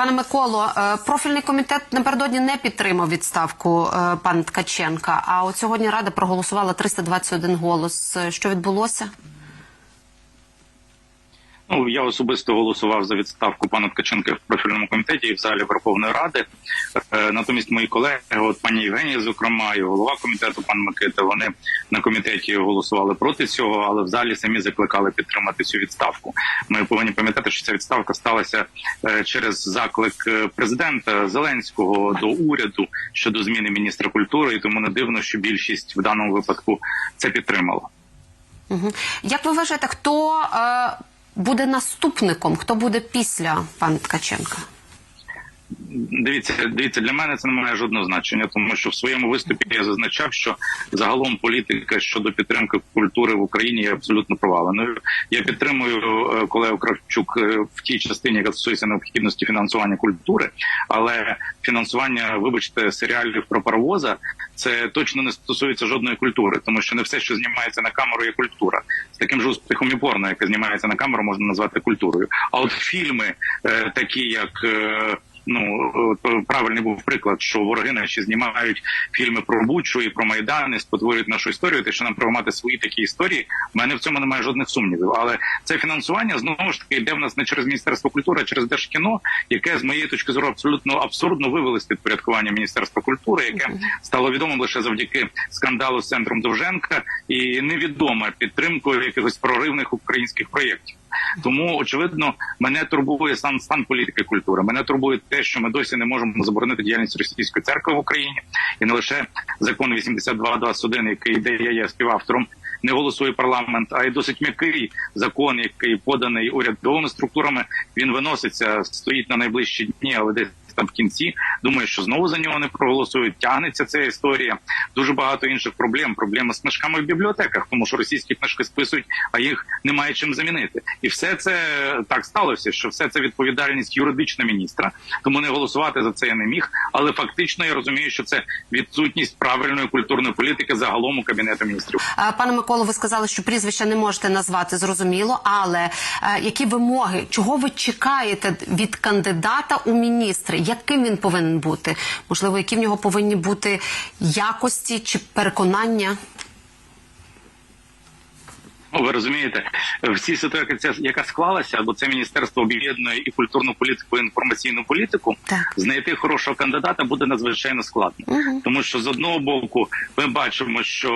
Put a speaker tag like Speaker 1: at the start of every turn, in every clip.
Speaker 1: Пане Миколо, е, профільний комітет напередодні не підтримав відставку е, пана Ткаченка. А от сьогодні Рада проголосувала 321 голос. Е, Що відбулося?
Speaker 2: Ну я особисто голосував за відставку пана Ткаченка в профільному комітеті і в залі Верховної Ради. Е, Натомість мої колеги, от пані Євгенія, зокрема, і голова комітету, пан Микита, вони на комітеті голосували проти цього, але в залі самі закликали підтримати цю відставку. Ми повинні пам'ятати, що ця відставка сталася е, через заклик е, президента Зеленського до уряду щодо зміни міністра культури, і тому не дивно, що більшість в даному випадку це підтримала.
Speaker 1: Як ви вважаєте, хто буде наступником? Хто буде після пана Ткаченка?
Speaker 2: Дивіться, дивіться, для мене це не має жодного значення, тому що в своєму виступі я зазначав, що загалом політика щодо підтримки культури в Україні є абсолютно проваленою. Я підтримую е, колегу Кравчук е, в тій частині, яка стосується необхідності фінансування культури, але фінансування, вибачте, серіалів про паровоза це точно не стосується жодної культури, тому що не все, що знімається на камеру, є культура. З таким же успіхом і порно, яке знімається на камеру, можна назвати культурою. А от фільми, е, такі як е, Ну от, правильний був приклад, що вороги наші знімають фільми про Бучу і про Майдан, і спотворюють нашу історію. Те, що нам треба мати свої такі історії, в мене в цьому немає жодних сумнівів. Але це фінансування знову ж таки йде в нас не через міністерство культури, а через держкіно, яке з моєї точки зору абсолютно абсурдно вивели з підпорядкування міністерства культури, яке стало відомим лише завдяки скандалу з центром Довженка і невідома підтримкою якихось проривних українських проєктів. Тому очевидно мене турбує сам стан політики культури. Мене турбує те, що ми досі не можемо заборонити діяльність російської церкви в Україні, і не лише закон 8221, який де я є співавтором. Не голосує парламент, а й досить м'який закон, який поданий урядовими структурами. Він виноситься, стоїть на найближчі дні, але десь там в кінці. Думаю, що знову за нього не проголосують. Тягнеться ця історія. Дуже багато інших проблем. Проблеми з книжками в бібліотеках, тому що російські книжки списують, а їх немає чим замінити. І все це так сталося, що все це відповідальність юридична міністра. Тому не голосувати за це я не міг. Але фактично я розумію, що це відсутність правильної культурної політики загалом у кабінету міністрів.
Speaker 1: Пане Миколо, ви сказали, що прізвища не можете назвати, зрозуміло. Але е, які вимоги, чого ви чекаєте від кандидата у міністри? Яким він повинен бути? Можливо, які в нього повинні бути якості чи переконання?
Speaker 2: Ну, ви розумієте, в цій ситуації, яка склалася, бо це міністерство об'єднує і культурну політику, і інформаційну політику,
Speaker 1: Так.
Speaker 2: знайти хорошого кандидата буде надзвичайно складно,
Speaker 1: Угу.
Speaker 2: тому що з одного боку ми бачимо, що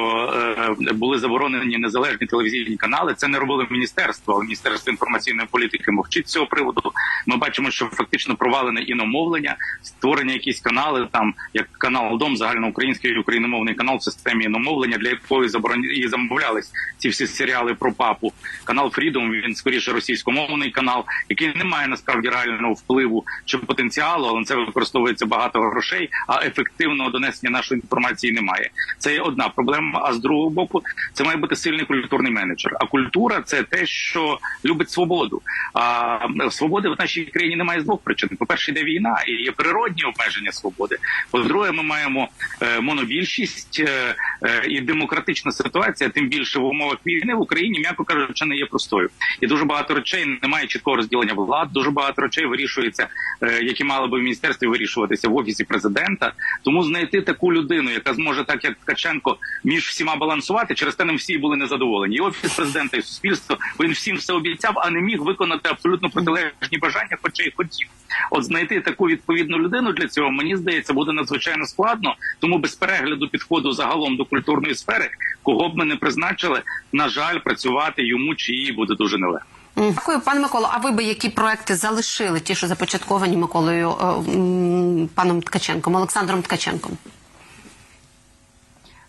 Speaker 2: е, були заборонені незалежні телевізійні канали. Це не робило міністерство, але міністерство інформаційної політики мовчить з цього приводу. Ми бачимо, що фактично провалене іномовлення, створення якісь канали, там як канал Дом, загальноукраїнський і україномовний канал в системі іномовлення, для якої забороні і замовлялись ці всі серіали про папу. Канал Фрідом він скоріше російськомовний канал, який не має насправді реального впливу чи потенціалу, але на це використовується багато грошей. А ефективного донесення нашої інформації немає. Це є одна проблема. А з другого боку, це має бути сильний культурний менеджер. А культура це те, що любить свободу. А свободи в нашій країні немає з двох причин. По перше, йде війна і є природні обмеження свободи. По-друге, ми маємо е, монобільшість е, і демократична ситуація, тим більше в умовах війни в Україні, м'яко кажучи, не є простою. І дуже багато речей немає чіткого розділення влад. Дуже багато речей вирішується, е, які мали би в міністерстві вирішуватися в офісі президента. Тому знайти таку людину, яка зможе, так як Ткаченко, між всіма балансувати, через те не всі були незадоволені. І офіс президента, і суспільство. Він всім все обіцяв, а не міг виконати абсолютно протилежні бажання, хоча й хотів. От знайти таку відповідну людину для цього мені здається буде надзвичайно складно. Тому без перегляду підходу загалом до культурної сфери, кого б ми не призначили, на жаль, працювати йому чи їй буде дуже нелегко.
Speaker 1: Дякую, пане Миколо. А ви би які проекти залишили, ті, що започатковані Миколою е, паном Ткаченком, Олександром Ткаченком?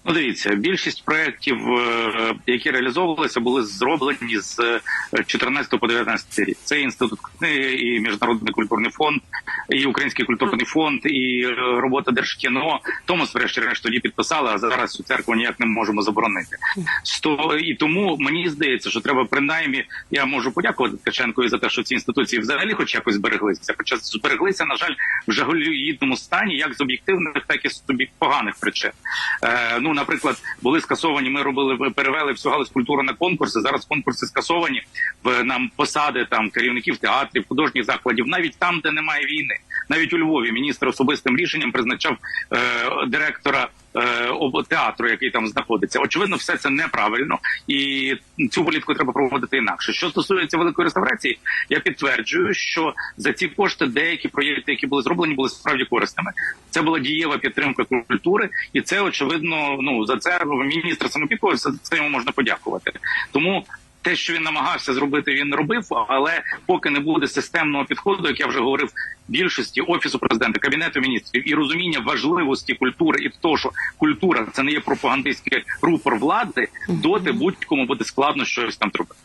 Speaker 2: Ну, дивіться, більшість проєктів, е, які реалізовувалися, були зроблені з е, 14 по 19 рік. Це інститут книги, і міжнародний культурний фонд, і український культурний фонд, і е, робота держкіно. Тому, врешті-решт, тоді підписали, а зараз цю церкву ніяк не можемо заборонити. Сто і тому мені здається, що треба принаймні. Я можу подякувати Ткаченкові за те, що ці інституції взагалі, хоч якось збереглися. Хоча збереглися, на жаль, в жалюгідному стані, як з об'єктивних, так і з поганих причин. Е, ну наприклад, були скасовані. Ми робили перевели всю галузь культури на конкурси. Зараз конкурси скасовані в нам посади там керівників театрів, художніх закладів, навіть там, де немає війни. Навіть у Львові міністр особистим рішенням призначав е, директора театру, який там знаходиться. Очевидно, все це неправильно, і цю політику треба проводити інакше. Що стосується великої реставрації, я підтверджую, що за ці кошти деякі проєкти, які були зроблені, були справді корисними. Це була дієва підтримка культури, і це очевидно. Ну за це міністр самопіковився. За це йому можна подякувати. Тому. Те, що він намагався зробити, він робив, але поки не буде системного підходу, як я вже говорив, більшості офісу президента, кабінету міністрів і розуміння важливості культури і того, що культура це не є пропагандистський рупор влади, доти будь-кому буде складно щось там зробити.